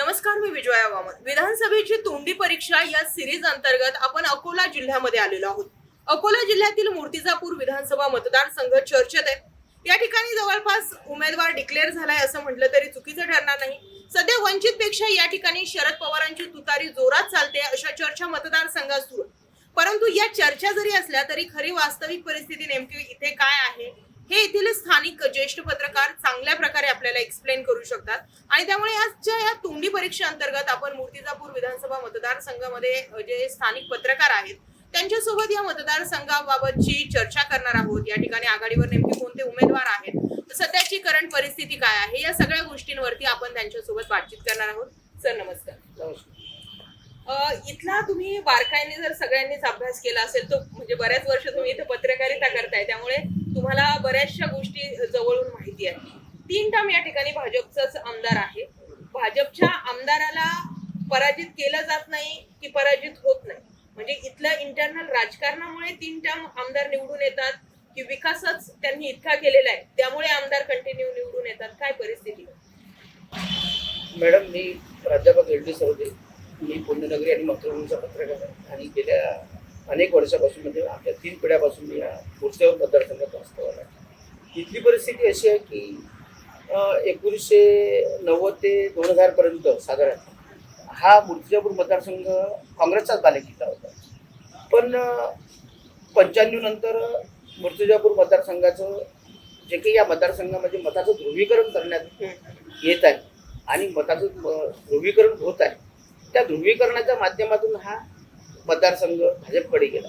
नमस्कार मी विजया वामन. विधानसभेची तोंडी परीक्षा या सिरीज अंतर्गत आपण अकोला जिल्ह्यामध्ये आलेलो आहोत. अकोला जिल्ह्यातील मूर्तिजापूर विधानसभा मतदारसंघ चर्चेत आहे. या ठिकाणी जवळपास उमेदवार डिक्लेअर झालाय असं म्हटलं तरी चुकीचं ठरणार नाही. सध्या वंचित पेक्षा या ठिकाणी शरद पवारांची तुतारी जोरात चालते अशा चर्चा मतदारसंघात सुरू परंतु या चर्चा जरी असल्या तरी खरी वास्तविक परिस्थिती नेमकी इथे काय आहे? हे येथील स्थानिक ज्येष्ठ पत्रकार चांगल्या प्रकारे आपल्याला एक्सप्लेन करू शकतात. आणि त्यामुळे आजच्या या तोंडी परीक्षा अंतर्गत आपण मूर्तिजापूर विधानसभा मतदारसंघामध्ये जे स्थानिक पत्रकार आहेत त्यांच्यासोबत या मतदारसंघाबाबतची चर्चा करणार आहोत. या ठिकाणी आघाडीवर नेमके कोणते उमेदवार आहेत सध्याची करंट परिस्थिती काय आहे या सगळ्या गोष्टींवरती आपण त्यांच्यासोबत बातचीत करणार आहोत. सर नमस्कार. नमस्कार. इथला तुम्ही बारकाईने जर सगळ्यांनीच अभ्यास केला असेल तर म्हणजे बऱ्याच वर्ष तुम्ही इथे पत्रकारिता करताय त्यामुळे तुम्हाला बऱ्याचशा गोष्टी जवळून माहिती आहे. तीन टर्म या ठिकाणी भाजपचाच आमदार आहे. भाजपच्या आमदाराला पराजित केलं जात नाही की पराजित होत नाही. म्हणजे इथलं इंटरनल राजकारणामुळे तीन टर्म आमदार निवडून येतात की विकासच त्यांनी इतका केलेला आहे त्यामुळे आमदार कंटिन्यू निवडून येतात. काय परिस्थिती? मॅडम मी प्राध्यापक एल डी सरोदे. मी पुण्यनगरी आणि मातृभूमीचा पत्रकार आहे. आणि गेल्या अनेक वर्षापासून म्हणजे आपल्या तीन पिढ्यापासून मी या मूर्तीवर मतदारसंघात वास्तवाला आहे. इथली परिस्थिती अशी आहे की एकोणीसशे नव्वद ते दोन हजारपर्यंत साधारण हा मूर्तिजापूर मतदारसंघ काँग्रेसचाच बालेकिल्ला होता. पण पंच्याण्णव नंतर मूर्तिजापूर मतदारसंघाचं जे काही या मतदारसंघामध्ये मताचं ध्रुवीकरण करण्यात येत आहे आणि मताचं ध्रुवीकरण होत आहे त्या ध्रुवीकरणाच्या माध्यमातून हा मतदारसंघ भाजपकडे गेला.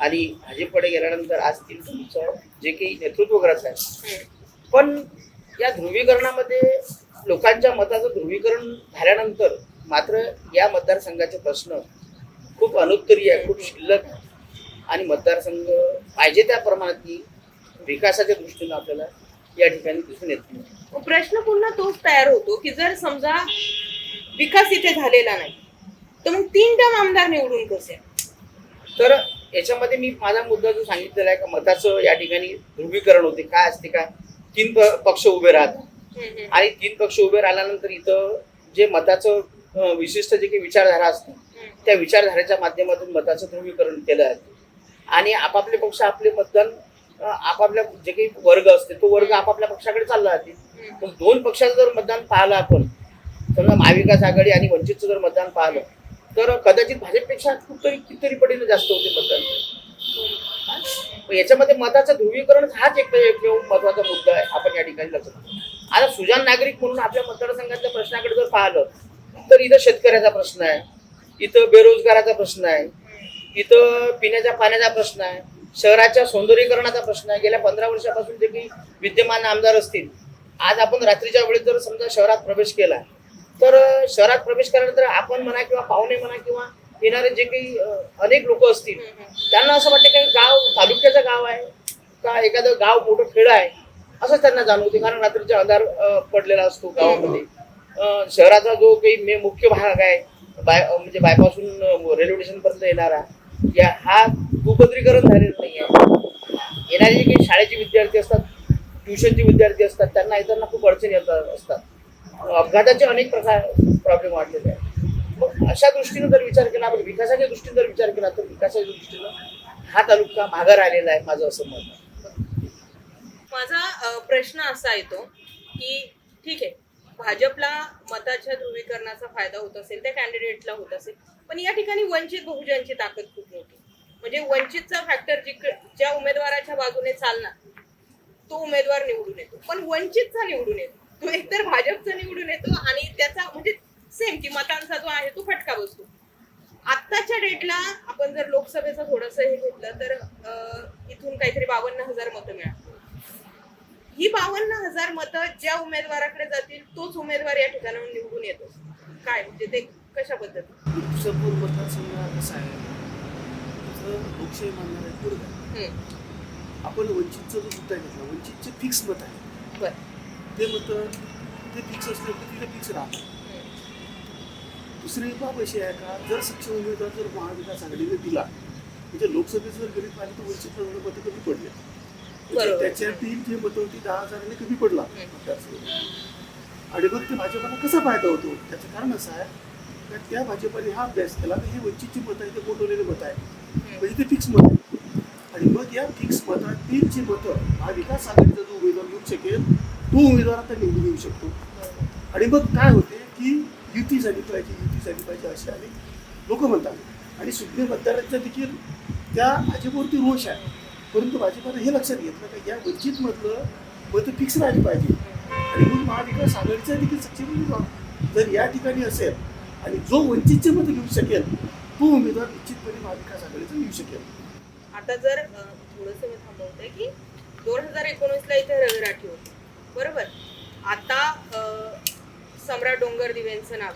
आणि भाजपकडे गेल्यानंतर आज तीन तुमचं जे काही नेतृत्व करत आहे. पण या ध्रुवीकरणामध्ये लोकांच्या मताचं ध्रुवीकरण झाल्यानंतर मात्र या मतदारसंघाचे प्रश्न खूप अनुत्तरीय आहे खूप शिल्लक आहे आणि मतदारसंघ पाहिजे त्या प्रमाणात विकासाच्या दृष्टीनं आपल्याला या ठिकाणी दिसून येत नाही. प्रश्न पुन्हा तोच तयार होतो की जर समजा विकास इथे झालेला नाही. तर मग तीन टर्म आमदार निवडून कसे तर याच्यामध्ये मी माझा मुद्दा जो सांगितलेला आहे का मताचं या ठिकाणी ध्रुवीकरण होते. काय असते का? तीन पक्ष उभे राहतात. आणि तीन पक्ष उभे राहिल्यानंतर इथं जे मताचं विशिष्ट जे काही विचारधारा असते त्या विचारधारेच्या माध्यमातून मताचं ध्रुवीकरण केलं जाते. आणि आपापले पक्ष आपले मतदान आपापल्या जे काही वर्ग असते तो वर्ग आपापल्या पक्षाकडे चालला जाते. दोन पक्षाचं जर मतदान पाहिलं आपण समजा महाविकास आघाडी आणि वंचितचं जर मतदान पाहिलं तर कदाचित भाजपपेक्षा खूप तरी कितीतरी पटीने जास्त होते मतदान. याच्यामध्ये मताचं ध्रुवीकरण हाच एक महत्त्वाचा मुद्दा आहे आपण या ठिकाणी लक्षात आता सुजान नागरिक म्हणून आपल्या मतदारसंघातल्या प्रश्नाकडे जर पाहिलं तर इथं शेतकऱ्याचा प्रश्न आहे इथं बेरोजगाराचा प्रश्न आहे इथं पिण्याच्या पाण्याचा प्रश्न आहे शहराच्या सौंदर्यीकरणाचा प्रश्न आहे. गेल्या पंधरा वर्षापासून जे काही विद्यमान आमदार असतील आज आपण रात्रीच्या वेळेत जर समजा शहरात प्रवेश केला तर शहरात प्रवेश केल्यानंतर आपण म्हणा किंवा पाहुणे म्हणा किंवा येणारे जे काही अनेक लोक असतील त्यांना असं वाटतं काही गाव तालुक्याचं गाव आहे का एखादं गाव मोठं खेड आहे असंच त्यांना जाणवते. कारण रात्रीचा अंधार पडलेला असतो गावामध्ये. शहराचा जो काही मे मुख्य भाग आहे बाय म्हणजे बायपासून रेल्वे स्टेशनपर्यंत येणारा या हा भूपत्रीकरण झालेलं नाही आहे. येणारे जे काही शाळेचे विद्यार्थी असतात ट्युशनचे विद्यार्थी असतात त्यांना येताना खूप अडचणी येतात असतात. अपघाताचे अनेक प्रकार प्रॉब्लेम वाढलेले आहेत. मग अशा दृष्टीनं जर विचार केला आपण विकासाच्या दृष्टीने जर विचार केला तर विकासाच्या दृष्टीनं हा तालुका मागं राहिलेला आहे माझं असं मत माझा प्रश्न असा येतो की ठीक आहे भाजपला मताच्या ध्रुवीकरणाचा फायदा होत असेल त्या कॅन्डिडेटला होत असेल पण या ठिकाणी वंचित बहुजनची ताकद खूप मोठी. म्हणजे वंचितचा फॅक्टर जिक ज्या उमेदवाराच्या बाजूने चालणार तो उमेदवार निवडून येतो. पण वंचितचा निवडून येतो. तो एकतर भाजपचा निवडून येतो आणि त्याचा म्हणजे सेम की मतांचा जो आहे तो फटका बसतो. आत्ताच्या डेटला आपण जर लोकसभेचं थोडंसं हे घेतलं तर इथून काहीतरी बावन्न हजार मतं मिळाली. ही बावन्न हजार मतं ज्या उमेदवाराकडे जातील तोच उमेदवार या ठिकाणाहून निवडून येतो. काय? म्हणजे ते कशा पद्धती मतदारसंघ कसा आहे. तिथं लोकशाही मानणारा एक वर्ग आहे हम्म, आपण वंचितचा जो मुद्दा घेतला वंचितचे फिक्स मत आहे. बरं. ते मत ते फिक्स असले तर तिथे फिक्स हम्म, दुसरी बाब अशी आहे का जर सक्षम उमेदवार जर महाविकास आघाडीने दिला म्हणजे लोकसभेचं जर गणित पाहिलं तर वंचित मतं कमी पडले. बरोबर. त्याच्यातील जे मतं होती दहा हजारांनी कमी पडला आणि मग ते भाजपाला कसा फायदा होतो? त्याचं कारण असं आहे का त्या भाजपाने हा अभ्यास केला तर हे वंचितची मतं आहे ते गोठवलेले मत आहे म्हणजे ते फिक्स मत आहे आणि मग या फिक्स मतातील जी मतं महाविकास आघाडीचा जो उमेदवार येऊ शकेल तो उमेदवार आता निवडून येऊ शकतो. आणि मग काय होते की युती झाली पाहिजे युती झाली पाहिजे असे आले लोक म्हणतात. आणि सुज्ञ मतदारांचा देखील त्या भाजपवरती रोष आहे. परंतु भाजपानं हे लक्षात घेतलं का या वंचितमधलं मतं फिक्स राहिली पाहिजे. आणि मग महाविकास आघाडीचा देखील सक्षम जर या ठिकाणी असेल आणि जो वंचितचे मतं घेऊ शकेल तो उमेदवार निश्चितपणे महाविकास आघाडीचा येऊ शकेल. आता जर थोडंसं मी थांबवते की दोन हजार एकोणीसला इथे रवी राठी होती. बरोबर. आता सम्राट डोंगर दिवेंचं नाव.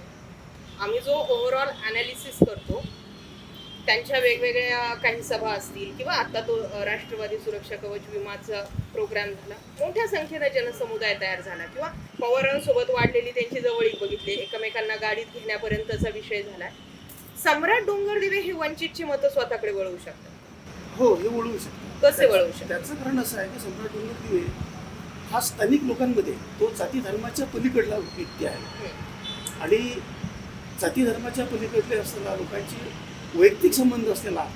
आम्ही जो ओव्हरऑल अनालिसिस करतो त्यांच्या वेगवेगळ्या काही सभा असतील किंवा आता तो राष्ट्रवादी सुरक्षा कवच विमाचा प्रोग्राम झाला मोठ्या संख्येने जनसमुदाय तयार झाला किंवा पवारांसोबत वाढलेली त्यांची जवळीक बघितली एकमेकांना गाडीत घेण्यापर्यंतचा विषय झालाय सम्राट डोंगरदिवे हे वंचितची मतं स्वतःकडे वळवू शकतात. हो हे वळवू शकतो कसे वळवू शकतात त्याचं कारण असं आहे की सम्राट डोंगरदिवे हा स्थानिक लोकांमध्ये तो जाती धर्माच्या पलीकडला व्यक्ती आहे. आणि जाती धर्माच्या पलीकडले असलेला लोकांची वैयक्तिक संबंध असलेला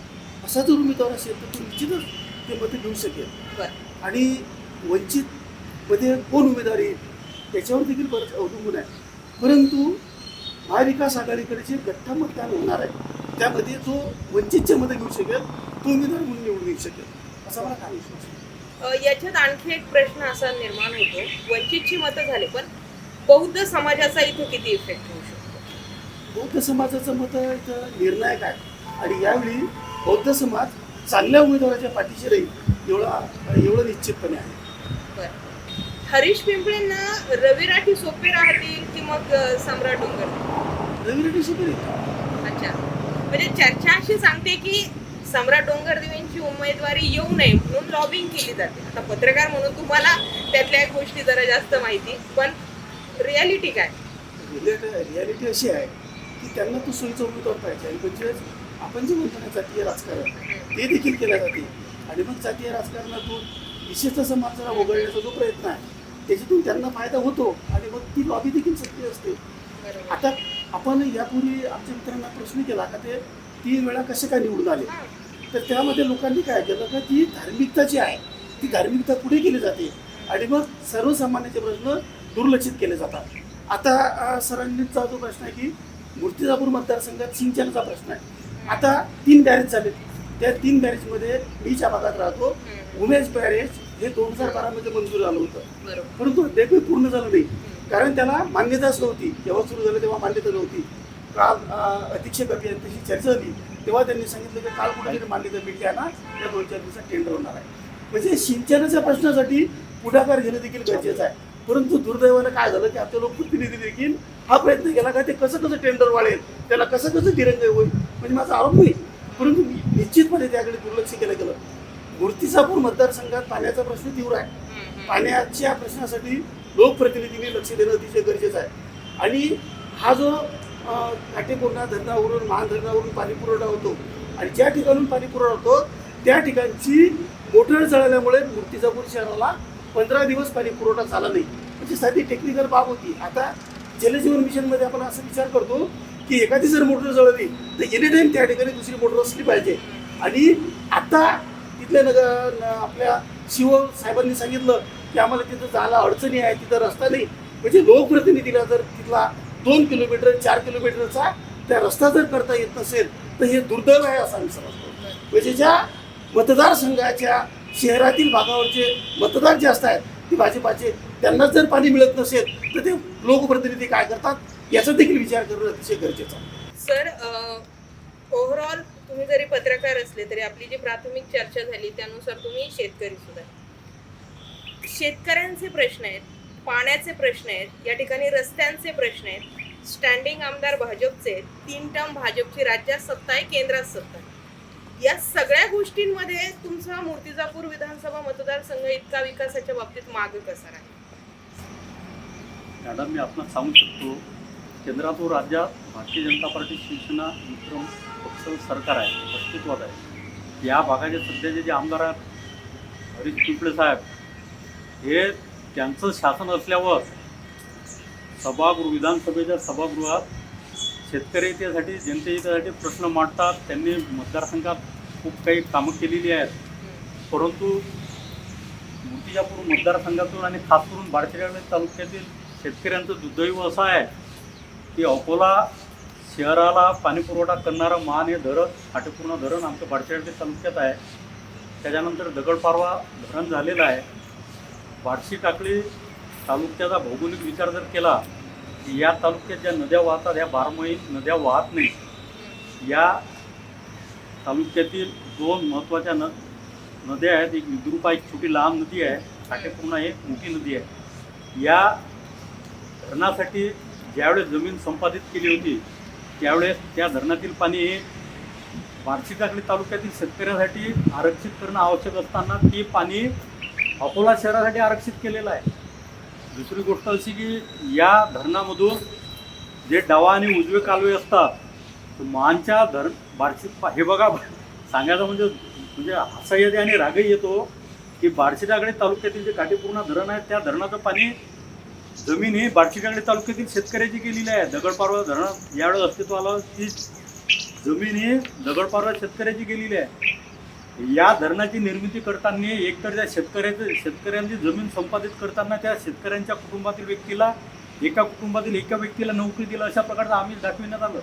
असा जर उमेदवार असेल तर तो निश्चितच ते मतं घेऊ शकेल. आणि वंचितमध्ये कोण उमेदवार येईल त्याच्यावर देखील बरंच अवलंबून आहे. परंतु महाविकास आघाडीकडे जे गठ्ठा मतदान होणार आहे त्यामध्ये जो वंचितचे मतं घेऊ शकेल तो उमेदवार म्हणून निवडून येऊ शकेल असा मला काय विश्वास याच्यात आणखी एक प्रश्न असा निर्माण होतो. वंचितची मतं झाली पण बौद्ध समाजाचा इथे किती इफेक्ट होऊ शकतो? बौद्ध समाजाचं मत इथं निर्णायक आहे आणि यावेळी बौद्ध समाज चांगल्या उमेदवाराच्या पाठीशी राहील एवढा एवढं निश्चितपणे आहे. हरीश पिंपळेंना रवी राठी सोपे राहतील की मग सम्राट डोंगर रवी रेड्डी सुपर येतो अच्छा. म्हणजे चर्चा अशी सांगते की सम्राट डोंगरदेवींची उमेदवारी येऊ नये म्हणून लॉबिंग केली जाते. आता पत्रकार म्हणून तुम्हाला त्यातल्या एक गोष्टी जरा जास्त माहिती पण रियालिटी काय? रियालिटी अशी आहे की त्यांना तो सोयीचा उमेदवार पाहिजे आणि म्हणजेच आपण जे म्हणतो ना जातीय राजकारण ते देखील केलं जाते. आणि मग जातीय राजकारणातून विशेषतः समाजाला वगळण्याचा जो प्रयत्न आहे त्याच्यातून त्यांना फायदा होतो आणि मग ती लॉबी देखील सक्रिय असते. आता आपण यापूर्वी आमच्या मित्रांना प्रश्न केला का ते तीन वेळा कसे काय निवडून आले. तर त्यामध्ये लोकांनी काय केलं का ती धार्मिकता जी आहे ती धार्मिकता पुढे केली जाते? आणि मग सर्वसामान्यांचे प्रश्न दुर्लक्षित केले जातात. आता अं, सरांनीचा जो प्रश्न आहे की मूर्तिजापूर मतदारसंघात सिंचनाचा प्रश्न आहे. आता तीन बॅरेज झाले त्या तीन बॅरेजमध्ये मी ज्या भागात राहतो. उमेश बॅरेज हे दोन हजार बारामध्ये मंजूर झालं होतं. परंतु अद्यापही पूर्ण झालं नाही. कारण त्याला मान्यताच नव्हती. जेव्हा सुरू झालं तेव्हा मान्यता नव्हती. काल अधीक्षक अभियंत्याशी चर्चा झाली तेव्हा त्यांनी सांगितलं की काल कुठेतरी मान्यता भेटली आहे ना या दोन चार दिवसात टेंडर होणार आहे. म्हणजे सिंचनाच्या प्रश्नासाठी पुढाकार घेणं देखील गरजेचं आहे. परंतु दुर्दैवानं काय झालं की आपल्या लोकप्रतिनिधी देखील हा प्रयत्न केला का ते कसं कसं टेंडर वाढेल त्याला कसं कसं दिरंगाई होईल म्हणजे माझा आरोप नाही परंतु निश्चितपणे त्याकडे दुर्लक्ष केलं गेलं. मूर्तिजापूर मतदारसंघात पाण्याचा प्रश्न तीव्र आहे. पाण्याच्या प्रश्नासाठी लोकप्रतिनिधींनी लक्ष देणं अतिशय गरजेचं आहे. आणि हा जो काटेपूर्णा धरणावरून महान धरणावरून पाणी पुरवठा होतो. आणि ज्या ठिकाणून पाणी पुरवठा होतो त्या ठिकाणची मोटर जळाल्यामुळे मूर्तिजापूर शहराला पंधरा दिवस पाणी पुरवठा झाला नाही. म्हणजे साधी टेक्निकल बाब होती. आता जलजीवन मिशनमध्ये आपण असा विचार करतो की एखादी जर मोटर जळली तर एनी टाईम त्या ठिकाणी दुसरी मोटर असली पाहिजे. आणि आता तिथल्या नगर आपल्या शिव साहेबांनी सांगितलं की आम्हाला तिथं जायला अडचणी आहे तिथं रस्ता नाही. म्हणजे लोकप्रतिनिधीला जर तिथला दोन किलोमीटर चार किलोमीटरचा त्या रस्ता जर करता येत नसेल तर हे दुर्दैव आहे असं आम्ही समजतो. म्हणजे ज्या मतदारसंघाच्या शहरातील भागावरचे मतदार जे असतात ते भाजपाचे त्यांना जर पाणी मिळत नसेल तर ते लोकप्रतिनिधी काय करतात? याचा देखील विचार करणं अतिशय गरजेचं आहे. सर ओव्हरऑल तुम्ही जरी पत्रकार असले तरी आपली जी प्राथमिक चर्चा झाली त्यानुसार तुम्ही शेतकरी सुद्धा शेतकऱ्यांचे प्रश्न आहेत पाण्याचे प्रश्न आहेत या ठिकाणी रस्त्यांचे प्रश्न आहेत स्टँडिंग आमदार भाजपचे तीन टर्म भाजपची राज्यात सत्ता आहे केंद्रात सत्ता आहे. या सगळ्या गोष्टींमध्ये तुमचा मूर्तिजापूर विधानसभा मतदारसंघ इतका विकासाच्या बाबतीत मागे कसा आहे मॅडम मी आपण सांगू शकतो केंद्रात व राज्यात भारतीय जनता पार्टी शिवसेना मित्र पक्ष सरकार आहे अस्तित्वात आहे. या भागाचे सध्याचे जे आमदार आहेत हरीश पिंपळे साहेब हे त्यांचं शासन असल्यावर सभागृह विधानसभेच्या सभागृहात शेतकरी हितासाठी जनतेहितासाठी प्रश्न मांडतात. त्यांनी मतदारसंघात खूप काही कामं केलेली आहेत. परंतु मूर्तिजापूर मतदारसंघातून आणि खास करून बारखेडे तालुक्यातील शेतकऱ्यांचं दुर्दैव असं आहे की अकोला शहराला पाणीपुरवठा करणारं मान हे धरण हाटेपूर्ण धरण आमच्या बारखेडे तालुक्यात आहे. त्याच्यानंतर दगडपारवा धरण झालेलं आहे. बार्शी टाकळी तालुक्याचा भौगोलिक विचार जर केला या तालुक्यात ज्या नद्या वाहतात या बारमाही नद्या वाहत नाही या तालुक्यातील दोन महत्त्वाच्या न नद्या आहेत. एक विद्रुपा एक छोटी लहान नदी आहे. काटेपूर्णा एक मोठी नदी आहे. या धरणासाठी ज्यावेळेस जमीन संपादित केली होती त्यावेळेस त्या धरणातील पाणी हे बार्शीटाकली तालुक्यातील शेतकऱ्यांसाठी आरक्षित करणं आवश्यक असताना ती पाणी अकोला शहरासाठी आरक्षित केलेलं आहे. दुसरी गोष्ट अशी की या धरणामधून जे डावा आणि उजवे कालवे असतात मानच्या धर बार्शी हे बघा सांगायचं म्हणजे म्हणजे हसा येते आणि रागही येतो की बार्शी तालुक्यातील जे काटेपूर्णा धरण आहे त्या धरणाचं पाणी जमीन ही बार्शी तालुक्यातील शेतकऱ्याची गेलेली आहे. दगडपारवा धरण यावेळेस अस्तित्वाला ती जमीन ही दगडपारवा शेतकऱ्याची गेलेली आहे. या धरणाची निर्मिती करताना एकतर त्या शेतकऱ्याचं शेतकऱ्यांची जमीन संपादित करताना त्या शेतकऱ्यांच्या कुटुंबातील व्यक्तीला एका कुटुंबातील एका व्यक्तीला नोकरी दिलं अशा प्रकारचं आम्ही दाखविण्यात आलं.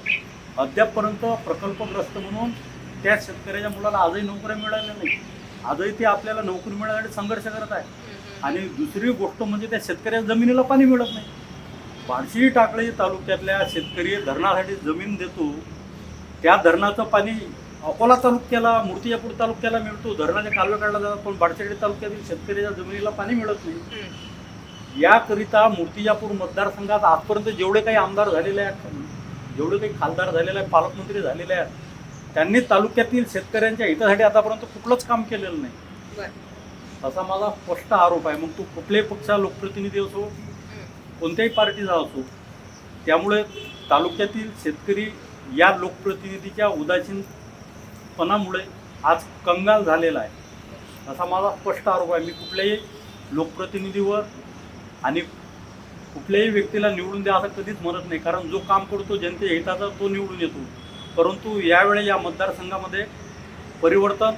अद्यापपर्यंत प्रकल्पग्रस्त म्हणून त्या शेतकऱ्याच्या मुलाला आजही नोकऱ्या मिळाल्या नाही आजही ते आपल्याला नोकरी मिळण्यासाठी संघर्ष करत आहे आणि दुसरी गोष्ट म्हणजे त्या शेतकऱ्याच्या जमिनीला पाणी मिळत नाही. बार्शी टाकळी तालुक्यातल्या शेतकरी धरणासाठी जमीन देतो. त्या धरणाचं पाणी अकोला तालुक्याला मूर्तिजापूर तालुक्याला मिळतो धरणाचे कालवे काढला जातात पण बाडशेडी तालुक्यातील शेतकऱ्याच्या जमिनीला पाणी मिळत नाही. याकरिता मूर्तिजापूर मतदारसंघात आजपर्यंत जेवढे काही आमदार झालेले आहेत जेवढे काही खासदार झालेले आहेत पालकमंत्री झालेले आहेत त्यांनी तालुक्यातील शेतकऱ्यांच्या हितासाठी आतापर्यंत कुठलंच काम केलेलं नाही. असा माझा स्पष्ट आरोप आहे. मग तो कुठल्याही पक्षा लोकप्रतिनिधी असो कोणत्याही पार्टीचा असो त्यामुळे तालुक्यातील शेतकरी या लोकप्रतिनिधीच्या पणामुळे आज कंगाल झालेला आहे. असा माझा स्पष्ट आरोप आहे. मी कुठल्याही लोकप्रतिनिधीवर आणि कुठल्याही व्यक्तीला निवडून द्या असं कधीच म्हणत नाही. कारण जो काम करतो जनते हिताचा तो निवडून येतो. परंतु यावेळी या मतदारसंघामध्ये परिवर्तन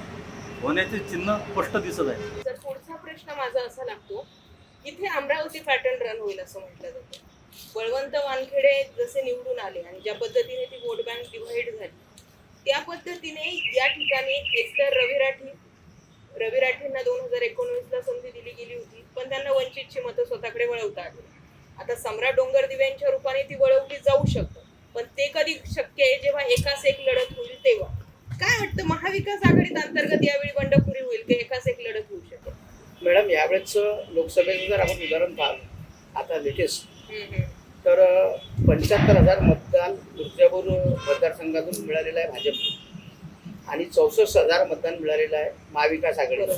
होण्याचे चिन्ह स्पष्ट दिसत आहे. तर पुढचा प्रश्न माझा असा लागतो इथे अमरावती पॅटर्न रन होईल असं म्हटलं जातं. बळवंत वानखेडे जसे निवडून आले आणि ज्या पद्धतीने ती वोट बँक डिव्हाइड झाली त्या पद्धतीने या ठिकाणी एकतर रवी राठी रवी राठींना दोन हजार एकोणवीसला संधी दिली गेली होती पण त्यांना वंचितची मतं स्वतःकडे वळवता आली. आता सम्राट डोंगर दिव्यांच्या रूपाने ती वळवली जाऊ शकतं पण ते कधी शक्य आहे जेव्हा एकास एक लढत होईल तेव्हा? काय वाटतं महाविकास आघाडीत अंतर्गत यावेळी बंडखोरी होईल की एकास एक लढत होऊ शकेल? मॅडम यावेळेस लोकसभेचं जर आपण उदाहरण पाहिलं आता लेटेस्ट. तर पंच्याहत्तर हजार मतदान तुळजापूर मतदारसंघातून मिळालेलं आहे भाजप. आणि चौसष्ट हजार मतदान मिळालेलं आहे महाविकास आघाडीला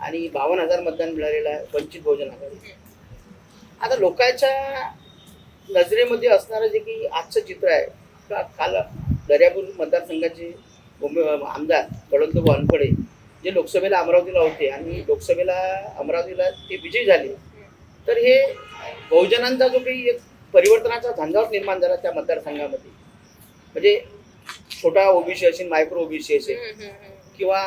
आणि बावन्न हजार मतदान मिळालेलं आहे वंचित बहुजन आघाडी. आता लोकांच्या नजरेमध्ये असणारं जे की आजचं चित्र आहे का काल दर्यापूर मतदारसंघाचे उमे- आमदार बळवंत वानखडे जे लोकसभेला अमरावतीला होते आणि लोकसभेला अमरावतीला ते विजयी झाले. तर हे बहुजनांचा जो काही एक परिवर्तनाचा झंझावात निर्माण झाला त्या मतदारसंघामध्ये. म्हणजे छोटा ओबीसी असेल मायक्रो ओबीसी असेल. किंवा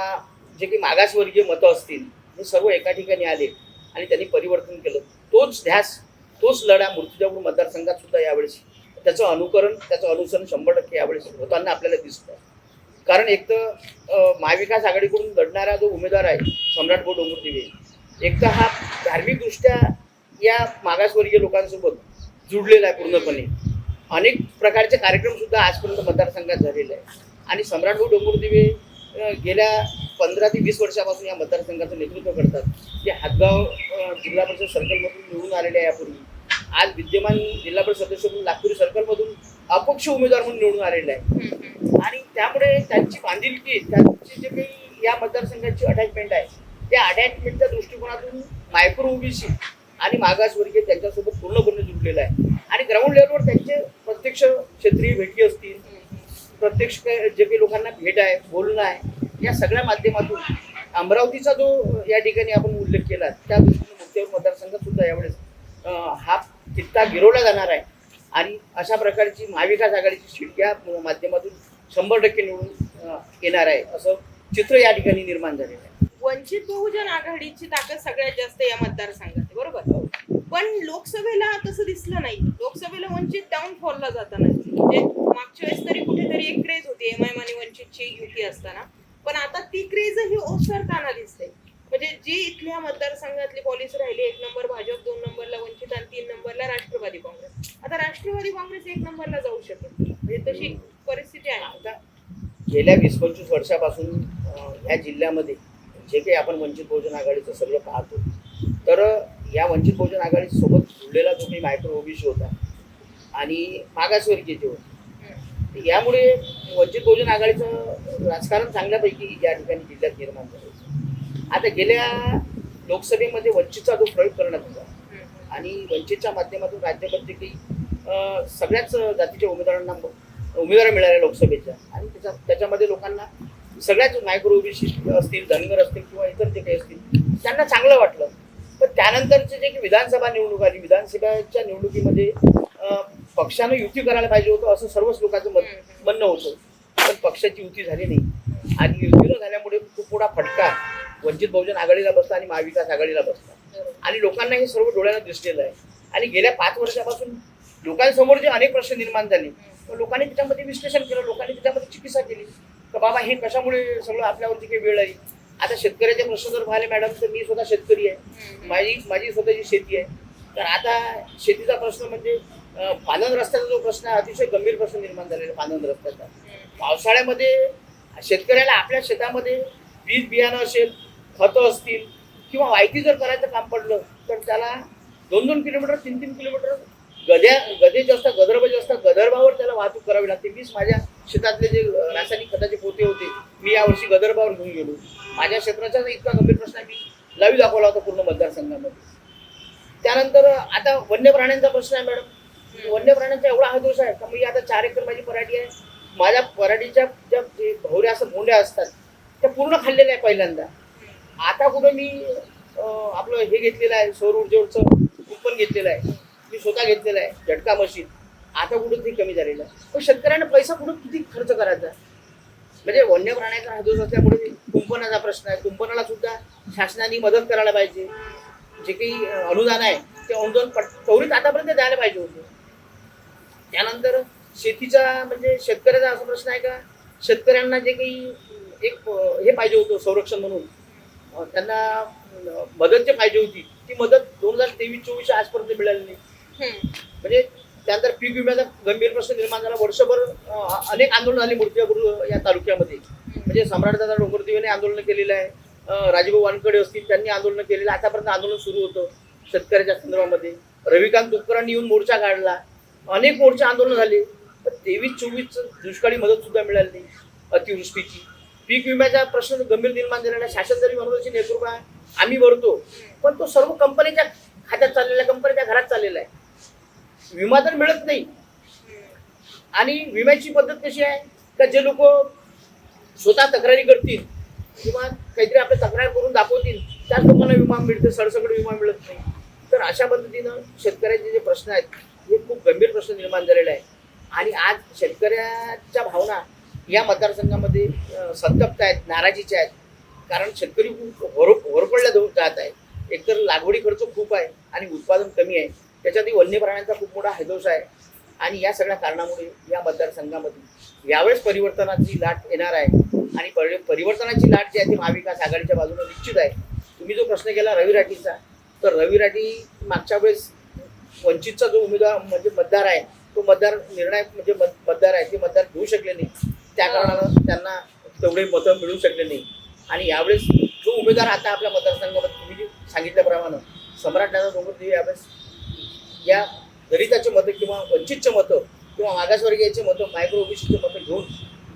जे काही मागासवर्गीय मतं असतील हे सर्व एका ठिकाणी आले आणि त्यांनी परिवर्तन केलं. तोच ध्यास तोच लढा मूर्तिजापूर मतदारसंघात सुद्धा यावेळेस त्याचं अनुकरण त्याचं अनुसरण शंभर टक्के यावेळेस होताना आपल्याला दिसतं कारण एक तर महाविकास आघाडीकडून लढणारा जो उमेदवार आहे सम्राट भाऊ डोंगरदिवे एक तर हा धार्मिकदृष्ट्या या मागासवर्गीय लोकांसोबत जुडलेला आहे पूर्णपणे. अनेक प्रकारचे कार्यक्रम सुद्धा आजपर्यंत मतदारसंघात झालेले आहे आणि सम्राट भाऊ डोंगरदिवे गेल्या पंधरा ते वीस वर्षापासून या मतदारसंघाचं नेतृत्व करतात. जे हातगाव जिल्हा परिषद सर्कलमधून निवडून आलेले आहे यापूर्वी. आज विद्यमान जिल्हा परिषद सदस्य म्हणून नागपूर सर्कलमधून अपक्ष उमेदवार म्हणून निवडून आलेले आहे. आणि त्यामुळे त्यांची बांधिलकी त्यांची जे काही या मतदारसंघाची अटॅचमेंट आहे त्या अटॅचमेंटच्या दृष्टिकोनातून मायक्रो ओबीसी आणि मागासवर्गीय त्यांच्यासोबत पूर्णपणे जुडलेलं आहे. आणि ग्राउंड लेवलवर त्यांचे प्रत्यक्ष क्षेत्रीय भेटी असतील प्रत्यक्ष जे काही लोकांना भेट आहे बोलणं आहे या सगळ्या माध्यमातून अमरावतीचा जो या ठिकाणी आपण उल्लेख केला त्या दृष्टीने मुक्तेवर मतदारसंघात सुद्धा यावेळेस हा कित्ता गिरवला जाणार आहे. आणि अशा प्रकारची महाविकास आघाडीची सीट या माध्यमातून शंभर टक्के निवडून येणार आहे असं चित्र या ठिकाणी निर्माण झालेलं आहे. वंचित बहुजन आघाडीची ताकद सगळ्यात जास्त या मतदारसंघात. आहे बरोबर. पण लोकसभेला तसं दिसलं नाही. लोकसभेला वंचित डाऊनफॉलला जाताना दिसलं. म्हणजे मागच्या वेळेस तरी कुठेतरी एक क्रेज होती. एम आय आणि वंचितची युती असताना. पण आता ती क्रेज ही ओसरताना दिसते. म्हणजे जी इथल्या मतदारसंघातली पॉलिसी राहिली एक नंबर भाजप दोन नंबरला वंचित आणि तीन नंबरला राष्ट्रवादी काँग्रेस. आता राष्ट्रवादी काँग्रेस एक नंबरला जाऊ शकेल म्हणजे तशी परिस्थिती आहे. आता गेल्या वीस पंचवीस वर्षापासून या जिल्ह्यामध्ये जे काही आपण वंचित बहुजन आघाडीचं सगळं पाहतो. तर या वंचित बहुजन आघाडीसोबत जुळलेला जो काही मायक्रो ओबीसी होता आणि मागासवर्गीय जे होते. यामुळे वंचित बहुजन आघाडीचं राजकारण चांगल्यापैकी या ठिकाणी जिल्ह्यात निर्माण झालं. आता गेल्या लोकसभेमध्ये वंचितचा जो प्रयोग करण्यात होता आणि वंचितच्या माध्यमातून राज्यामध्ये काही सगळ्याच जातीच्या उमेदवारांना उमेदवार मिळाल्या लोकसभेच्या आणि त्याच्या त्याच्यामध्ये लोकांना सगळ्याच मायक्रो ओबीसी असतील धनगर असतील किंवा इतर जे काही असतील त्यांना चांगलं वाटलं. त्यानंतरचे जे काही विधानसभा निवडणूक आली विधानसभेच्या निवडणुकीमध्ये पक्षानं युती करायला पाहिजे होतं असं सर्वच लोकांचं म्हणणं होतं. पण पक्षाची युती झाली नाही. आणि युती न झाल्यामुळे खूप मोठा फटका. वंचित बहुजन आघाडीला बसला आणि महाविकास आघाडीला बसला. आणि लोकांना हे सर्व डोळ्यानं दिसलेलं आहे. आणि गेल्या पाच वर्षापासून लोकांसमोर जे अनेक प्रश्न निर्माण झाले तर लोकांनी त्याच्यामध्ये विश्लेषण केलं लोकांनी त्याच्यामध्ये चिकित्सा केली. तर बाबा हे कशामुळे सगळं आपल्यावरती काही वेळ आली आता शेतकऱ्याचे प्रश्न जर पाहिले मॅडम तर मी स्वतः शेतकरी आहे. माझी माझी स्वतःची शेती आहे. तर आता शेतीचा प्रश्न म्हणजे अं, पानंद रस्त्याचा जो प्रश्न आहे अतिशय गंभीर प्रश्न निर्माण झालेला आहे पानंद रस्त्याचा. पावसाळ्यामध्ये शेतकऱ्याला आपल्या शेतामध्ये बीज बियाणं असेल खतं असतील किंवा माहिती जर करायचं काम पडलं तर त्याला दोन दोन किलोमीटर तीन तीन किलोमीटर गद्या गदे जे असतात गदर्भ जे असतात गदर्भावर त्याला वाहतूक करावी लागते. मीच माझ्या शेतातले जे रासायनिक खताचे पोते होते मी यावर्षी गदर्भावर घेऊन गेलो. माझ्या क्षेत्राचा इतका गंभीर प्रश्न आहे मी लावी दाखवला होता पूर्ण मतदारसंघामध्ये. त्यानंतर आता वन्य प्राण्यांचा प्रश्न आहे मॅडम. वन्य प्राण्यांचा एवढा हा दोष आहे का मी आता चार एकर माझी पराठी आहे. माझ्या पराठीच्या ज्या जे भोवऱ्या असतात भोंड्या असतात त्या पूर्ण खाल्लेल्या आहे पहिल्यांदा. आता कुठं मी आपलं हे घेतलेलं आहे सौर ऊर्जेवरचं कुपन घेतलेलं आहे. मी स्वतः घेतलेलं आहे झटका मशीन. आता कुठं ते कमी झालेलं आहे. पण शेतकऱ्यांना पैसा कुठं किती खर्च करायचा? म्हणजे वन्य प्राण्याचा हा दोष असल्यामुळे कुंपणाचा प्रश्न आहे. कुंपणाला सुद्धा शासनाने मदत करायला पाहिजे. जे काही अनुदान आहे ते अनुदान पट त्वरित आतापर्यंत द्यायला पाहिजे होते. त्यानंतर शेतीचा म्हणजे शेतकऱ्याचा असा प्रश्न आहे का? शेतकऱ्यांना जे काही एक हे पाहिजे होतं संरक्षण म्हणून. त्यांना मदत जे पाहिजे होती. ती मदत दोन हजार तेवीस चोवीसच्या आजपर्यंत मिळाली नाही. म्हणजे त्यानंतर पीक विम्याचा गंभीर प्रश्न निर्माण झाला. वर्षभर अनेक आंदोलन झाली मूर्तिजापूर या तालुक्यामध्ये. म्हणजे सम्राटदादा डोंगरदेवीने आंदोलन केलेलं आहे. राजीभाऊ वानकडे असतील त्यांनी आंदोलन केलेलं आहे. आतापर्यंत आंदोलन सुरू होतं शेतकऱ्याच्या संदर्भामध्ये. रविकांत तुपकरांनी येऊन मोर्चा काढला. अनेक मोर्चा आंदोलन झाले. पण तेवीस चोवीस दुष्काळी मदत सुद्धा मिळाली नाही अतिवृष्टीची. पीक विम्याचा प्रश्न गंभीर निर्माण झालेला शासन जरी मनोदशी नेतृत्व आहे आम्ही भरतो. पण तो सर्व कंपनीच्या खात्यात चाललेला आहे कंपनीच्या घरात चाललेला आहे. विमा तर मिळत नाही. आणि विम्याची पद्धत कशी आहे? का जे लोक स्वतः तक्रारी करतील किंवा काहीतरी आपली तक्रार करून दाखवतील त्याच लोकांना विमा मिळते सरसकट विमा मिळत नाही. तर अशा पद्धतीनं शेतकऱ्याचे जे प्रश्न आहेत हे खूप गंभीर प्रश्न निर्माण झालेले आहे आणि आज शेतकऱ्याच्या भावना या मतदारसंघामध्ये संतप्त आहेत नाराजीच्या आहेत. कारण शेतकरी खूप होर होरपडल्या जात आहे एकतर लागवडी खर्च खूप आहे आणि उत्पादन कमी आहे. त्याच्यातही वन्य प्राण्यांचा खूप मोठा हैदोष आहे. आणि या सगळ्या कारणामुळे या मतदारसंघामध्ये यावेळेस परिवर्तनाची लाट येणार आहे. आणि परि परिवर्तनाची लाट जी आहे ती महाविकास आघाडीच्या बाजूने निश्चित आहे. तुम्ही जो प्रश्न केला रवी राठीचा तर रवी राठी मागच्या वेळेस वंचितचा जो उमेदवार म्हणजे मतदार आहे तो मतदार निर्णायक म्हणजे मत- मतदार आहे ते मतदार घेऊ शकले नाही. त्या कारणानं त्यांना तेवढे मतं मिळू शकले नाही. आणि यावेळेस जो उमेदवार आता आपल्या मतदारसंघामध्ये तुम्ही सांगितल्याप्रमाणे सम्राट नाना डोंगरदेवी यावेळेस या दलिताचे मतं किंवा वंचितचे मतं किंवा मागासवर्गीयाचे मतं मायक्रो ओबीसीचे मतं घेऊन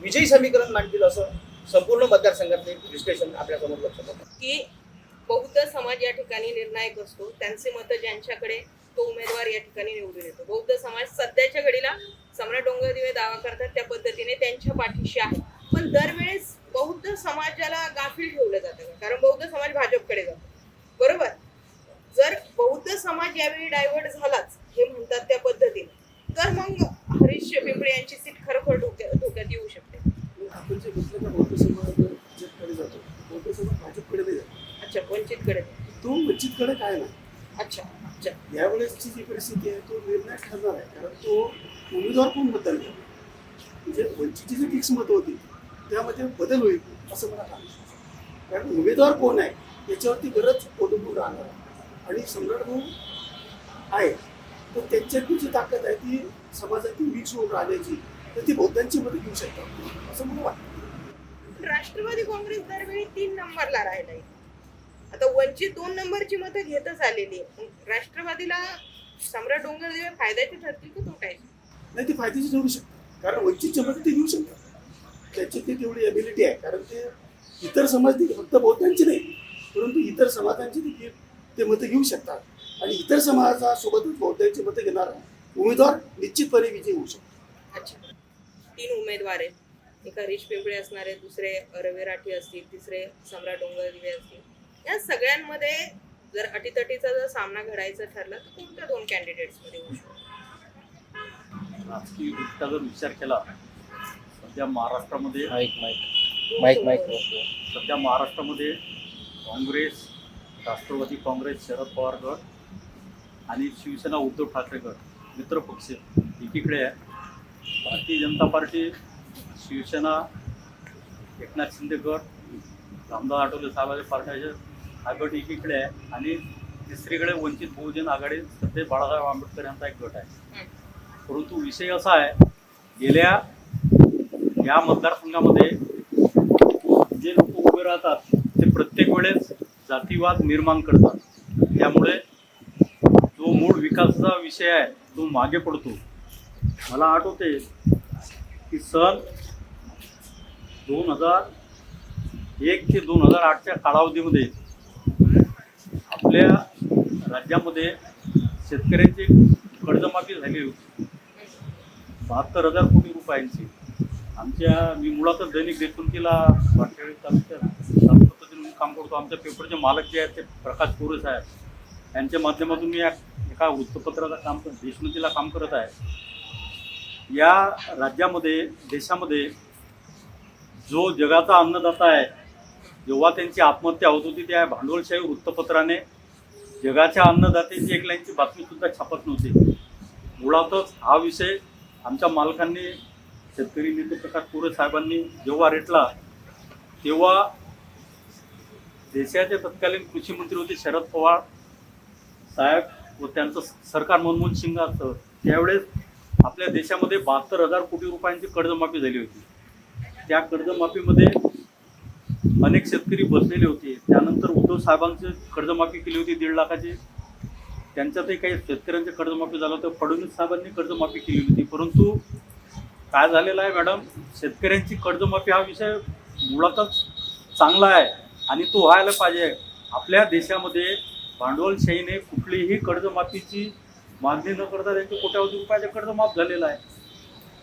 विजयी समीकरण मांडतील असं संपूर्ण मतदारसंघातले विश्लेषण आपल्यासमोर लक्षात येतं की बौद्ध समाज या ठिकाणी निर्णायक असतो त्यांचे मतं ज्यांच्याकडे तो उमेदवार या ठिकाणी निवडून येतो. बौद्ध समाज सध्याच्या घडीला सम्राट डोंगरदिवे दावा करतात त्या पद्धतीने त्यांच्या पाठीशी आहे. पण दरवेळेस बौद्ध समाजाला गाफील ठेवलं जातं कारण बौद्ध समाज भाजपकडे जातो. बरोबर? जर बौद्ध समाज यावेळी डायव्हर्ट झालाच हे म्हणतात त्या पद्धतीने तर मग हरीश पिंपळे यांची सीट खरोखर धोक्या धोक्यात येऊ शकते. आपण जे म्हटलं का बौद्ध समाज जातो बौद्ध भाजपकडे जातो. अच्छा वंचितकडे तू वंचितकडे काय ना अच्छा अच्छा. यावेळेसची जी परिस्थिती आहे तो निर्णय ठरणार आहे कारण तो उमेदवार कोण बदल म्हणजे वंचितची जी फिक्स मतं होती त्यामध्ये बदल होईल असं मला सांगू कारण उमेदवार कोण आहे याच्यावरती बरंच पोटभूक राहणार आहे. आणि सम्राट भाऊ आहे. तर त्यांच्यातली जी ताकद आहे ती समाजातील मिक्स होऊन राहण्याची तर ती बौद्धांची मदत घेऊ शकतात. असं मला वाटतं. राष्ट्रवादी काँग्रेस दरवेळी तीन नंबरला राहिलाय. आता वंचित दोन नंबरची मतं घेतच आलेली राष्ट्रवादीला सम्राट डोंगरदेव फायद्याचे ठरतील की तोटायचे? नाही ते फायद्याचे ठरू शकतात. कारण वंचितच्या मध्ये ते घेऊ शकतात. त्याची ते तेवढी एबिलिटी आहे. कारण ते इतर समाज फक्त बौद्धांचे नाही परंतु इतर समाजांची देखील ते मतं घेऊ शकतात. आणि इतर समाजासोबतच बौद्धांची मतं घेणारा उमेदवार निश्चितपणे विजयी होऊ शकतो. अच्छा. तीन उमेदवार आहेत. एका रिश पिंपळे असणार आहेत दुसरे रवी राठी असतील तिसरे सम्राट डोंगरदिवे असतील. या सगळ्यांमध्ये जर अटीतटीचा जर सामना घडायचा ठरला तर कोणत्या दोन कॅन्डिडेट्समध्ये होऊ शकतो? राजकीय दृष्ट्या जर विचार केला सध्या महाराष्ट्रामध्ये माईक माईक. Mic mic. सध्या महाराष्ट्रामध्ये काँग्रेस राष्ट्रवादी काँग्रेस शरद पवार गट आणि शिवसेना उद्धव ठाकरे गट. मित्रपक्ष एकीकडे आहे. भारतीय जनता पार्टी शिवसेना एकनाथ शिंदे गट रामदास आठवले साहेबांच्या पार्ट्याचे. हा गट एकीकडे आहे आणि तिसरीकडे वंचित बहुजन आघाडी सध्या बाळासाहेब आंबेडकर यांचा एक गट आहे. परंतु विषय असा आहे गेल्या या मतदारसंघामध्ये जे लोक उभे राहतात ते प्रत्येक वेळेस जातीवाद निर्माण करतात. त्यामुळे जो मूळ विकासाचा विषय आहे तो मागे पडतो. मला आठवते की सन दोन हजार एक ते दोन हजार आठच्या कालावधीमध्ये आपल्या राज्यामध्ये शेतकऱ्यांची कर्जमाफी झाली होती. बहात्तर हजार कोटी रुपयांची. आमच्या मी मुळातच दैनिक देशमुखीला वाटखेळी तालुक्यात काम करतो. आमच्या पेपरचे मालक जे आहेत ते प्रकाश कोरे साहेब. यांच्या माध्यमातून मी एका वृत्तपत्राचा काम करत देशमतीला काम करत आहे. या राज्यामध्ये देशामध्ये जो जगाचा अन्नदाता आहे जेव्हा त्यांची आत्महत्या होत होती त्या भांडवलशाही वृत्तपत्राने जगाच्या अन्नदात्याची एक लाईनची बातमीसुद्धा छापत नव्हती. मुळातच हा विषय आमच्या मालकांनी शेतकरी नेते प्रकाश पुरे साहेबांनी जेव्हा रेटला तेव्हा देशाचे तत्कालीन कृषी मंत्री होते शरद पवार साहेब व त्यांचं सरकार मनमोहन सिंग असतं त्यावेळेस आपल्या देशामध्ये बहात्तर हजार कोटी रुपयांची कर्जमाफी झाली होती. त्या कर्जमाफीमध्ये अनेक शेतकरी बसलेले होते. त्यानंतर उद्धव साहेबांची कर्जमाफी केली होती दीड लाखाची. त्यांच्यातही काही शेतकऱ्यांचे कर्जमाफी झालं होतं. फडणवीस साहेबांनी कर्जमाफी केली होती. परंतु काय झालेलं आहे मॅडम? शेतकऱ्यांची कर्जमाफी हा विषय मुळातच चांगला आहे. आणि तो व्हायला पाहिजे. आपल्या देशामध्ये भांडवलशाहीने कुठलीही कर्जमाफीची मागणी न करता त्यांचे कोट्यावधी रुपयाचे कर्ज माफ झालेलं आहे.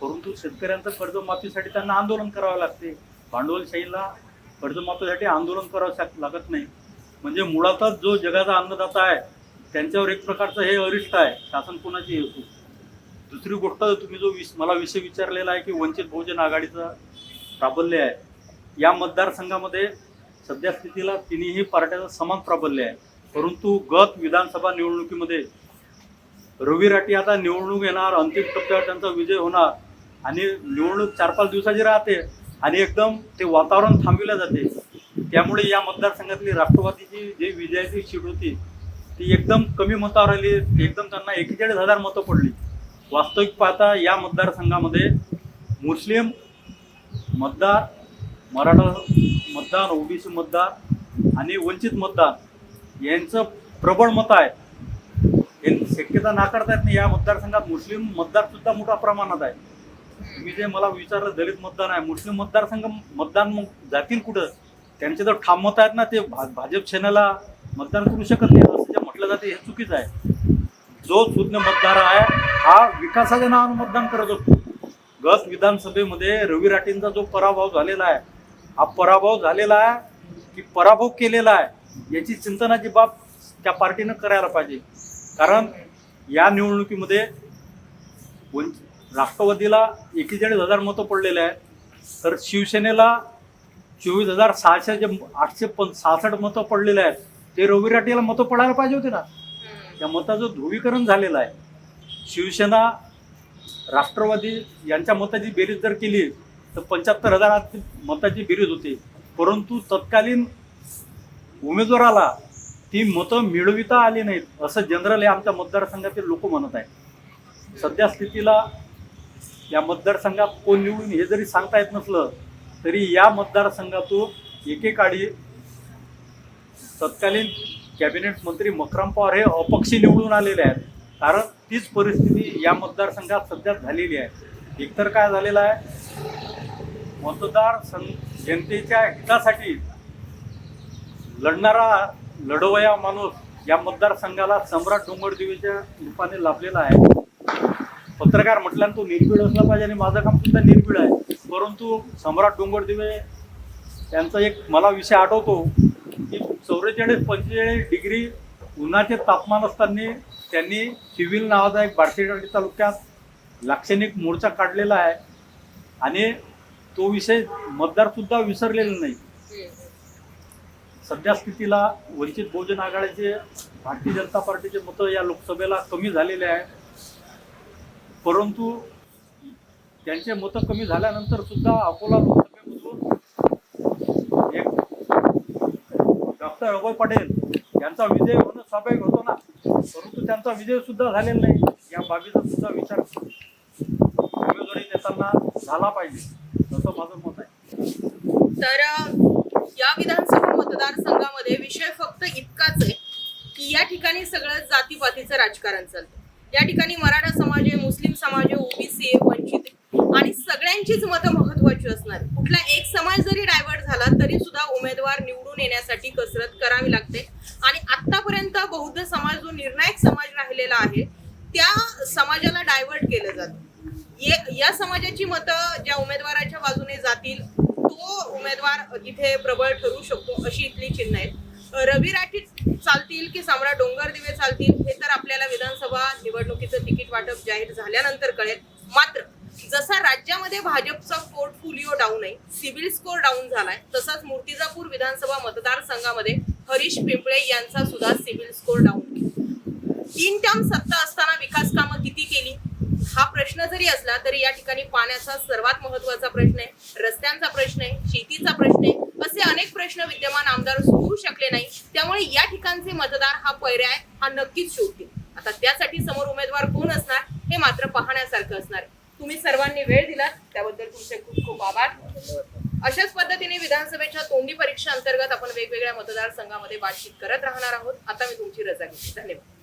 परंतु शेतकऱ्यांचं कर्जमाफीसाठी त्यांना आंदोलन करावं लागते. भांडवलशाहीला कर्जमाफीसाठी आंदोलन करावं शक- लागत नाही. म्हणजे मुळातच जो जगाचा अन्नदाता आहे त्यांच्यावर एक प्रकारचं हे अरिष्ट आहे. शासन कोणाची असो दुसरी गोष्ट तुम्ही जो विष मला विषय विचारलेला आहे की वंचित बहुजन आघाडीचं प्राबल्य आहे. या मतदारसंघामध्ये सध्या स्थितीला तिन्ही पार्ट्याचं समान प्राबल्य आहे. परंतु गत विधानसभा निवडणुकीमध्ये रवी राठी आता निवडणूक येणार अंतिम टप्प्यावर त्यांचा विजय होणार आणि निवडणूक चार पाच दिवसाची राहते आणि एकदम ते वातावरण थांबविलं जाते. त्यामुळे या मतदारसंघातली राष्ट्रवादीची जी विजयाची शीट होती ती एकदम कमी मतावर आली. एकदम त्यांना एकेचाळीस हजार मतं पडली. वास्तविक पाहता या मतदारसंघामध्ये मुस्लिम मतदार मराठा मतदार ओबीसी मतदार आणि वंचित मतदार यांचं प्रबळ मत आहे. हे शक्यता नाकारता येत नाही या मतदारसंघात मुस्लिम मतदारसुद्धा मोठ्या प्रमाणात आहे. तुम्ही जे मला विचारलं दलित मतदान आहे मुस्लिम मतदारसंघ मतदान मग जातील कुठं? त्यांचे जर ठाम मत आहेत ना ते भा भाजप सेनेला मतदान करू शकत नाही असं जे म्हटलं जाते हे चुकीचं आहे. जो सुज्ञ मतदार आहे हा विकासाच्या नावानं मतदान करत असतो गत विधानसभेमध्ये रवी राठींचा जो पराभव झालेला आहे हा पराभव झालेला आहे की पराभव केलेला आहे याची चिंतनाची बाब त्या पार्टीनं करायला पाहिजे. कारण या निवडणुकीमध्ये राष्ट्रवादीला एकेचाळीस हजार मतं पडलेले आहेत तर शिवसेनेला चोवीस हजार सहाशे जे आठशे पं सहासष्ट मतं पडलेले आहेत ते रवी राटेला मतं पडायला पाहिजे होते ना. त्या मताचं ध्रुवीकरण झालेलं आहे. शिवसेना राष्ट्रवादी यांच्या मताची बेरीज जर केली तर पंच्याहत्तर हजारात मताची बेरीज होते. परंतु तत्कालीन उमेदवाराला ती मतं मिळविता आली नाहीत असं जनरल हे आमच्या मतदारसंघातील लोक म्हणत आहेत. सध्या स्थितीला या मतदारसंघात कोण निवडून हे जरी सांगता येत नसलं तरी या मतदारसंघातून एकेकाळी तत्कालीन कॅबिनेट मंत्री मकरम पवार हे अपक्षी निवडून आलेले आहेत. कारण तीच परिस्थिती या मतदारसंघात सध्या झालेली आहे. एकतर काय झालेलं आहे? मतदार संघ जनतेच्या हितासाठी लढणारा लढवया माणूस या मतदारसंघाला सम्राट डोंगरदेवीच्या रूपाने लाभलेला आहे. पत्रकार म्हटल्यानं तो निर्भीड असला पाहिजे आणि माझं काम सुद्धा निर्भीड आहे. परंतु सम्राट डोंगरदेवे त्यांचा एक मला विषय आठवतो की चौवेचाळीस पंचेचाळीस डिग्री उन्हाचे तापमान असताना त्यांनी सिव्हिल नावाचा एक बार्शीटाटी तालुक्यात लाक्षणिक मोर्चा काढलेला आहे. आणि तो विषय मतदारसुद्धा विसरलेला नाही. सध्या स्थितीला वंचित बहुजन आघाडीचे भारतीय जनता पार्टीचे मतं या लोकसभेला कमी झालेले आहे. परंतु त्यांचे मतं कमी झाल्यानंतर सुद्धा अकोला लोकसभेमधून एक डॉक्टर अभय पटेल यांचा विजय होणं स्वाभाविक होतो ना. परंतु त्यांचा विजय सुद्धा झालेला नाही. या बाबीचा सुद्धा विचार उमेदवारी देताना झाला पाहिजे. तर या विधानसभा मतदारसंघामध्ये विषय फक्त इतकाच आहे की या ठिकाणी सगळं जातीपातीचं राजकारण चालतं. या ठिकाणी मराठा समाज आहे मुस्लिम समाज आहे ओबीसी आहे वंचित आणि सगळ्यांचीच मतं महत्वाची असणार कुठला एक समाज जरी डायव्हर्ट झाला तरी सुद्धा उमेदवार निवडून येण्यासाठी कसरत करावी लागते. आणि आतापर्यंत बौद्ध समाज जो निर्णायक समाज राहिलेला आहे त्या समाजाला डायव्हर्ट केलं जातं. या समाजाची मतं ज्या उमेदवाराच्या बाजूने जातील तो उमेदवार इथे प्रबळ ठरू शकतो अशी इथली चिन्ह आहेत. रवी राठी चालतील की सम्राट डोंगरदिवे चालतील हे तर आपल्याला विधानसभा निवडणुकीचं तिकीट वाटप जाहीर झाल्यानंतर कळेल. मात्र जसा राज्यामध्ये भाजपचा पोर्टफोलिओ डाऊन आहे सिव्हिल स्कोर डाऊन झालाय तसाच मूर्तिजापूर विधानसभा मतदारसंघामध्ये हरीश पिंपळे यांचा सुद्धा सिव्हिल स्कोअर डाऊन. तीन टर्म सत्ता असताना विकास कामं किती केली? हा प्रश्न जरी असला तरी या ठिकाणी पाण्याचा सर्वात महत्त्वाचा प्रश्न आहे रस्त्यांचा प्रश्न आहे शेतीचा प्रश्न आहे असे अनेक प्रश्न विद्यमान आमदार सोडू शकले नाही. त्यामुळे या ठिकाणचे मतदार हा पर्याय हा नक्कीच शोधतील. आता त्यासाठी समोर उमेदवार कोण असणार हे मात्र पाहण्यासारखं असणार तुम्ही सर्वांनी वेळ दिलात त्याबद्दल तुमचे खूप खूप आभार. अशाच पद्धतीने विधानसभेच्या तोंडी परीक्षा अंतर्गत आपण वेगवेगळ्या मतदारसंघामध्ये बातचीत करत राहणार आहोत. आता मी तुमची रजा घेते. धन्यवाद.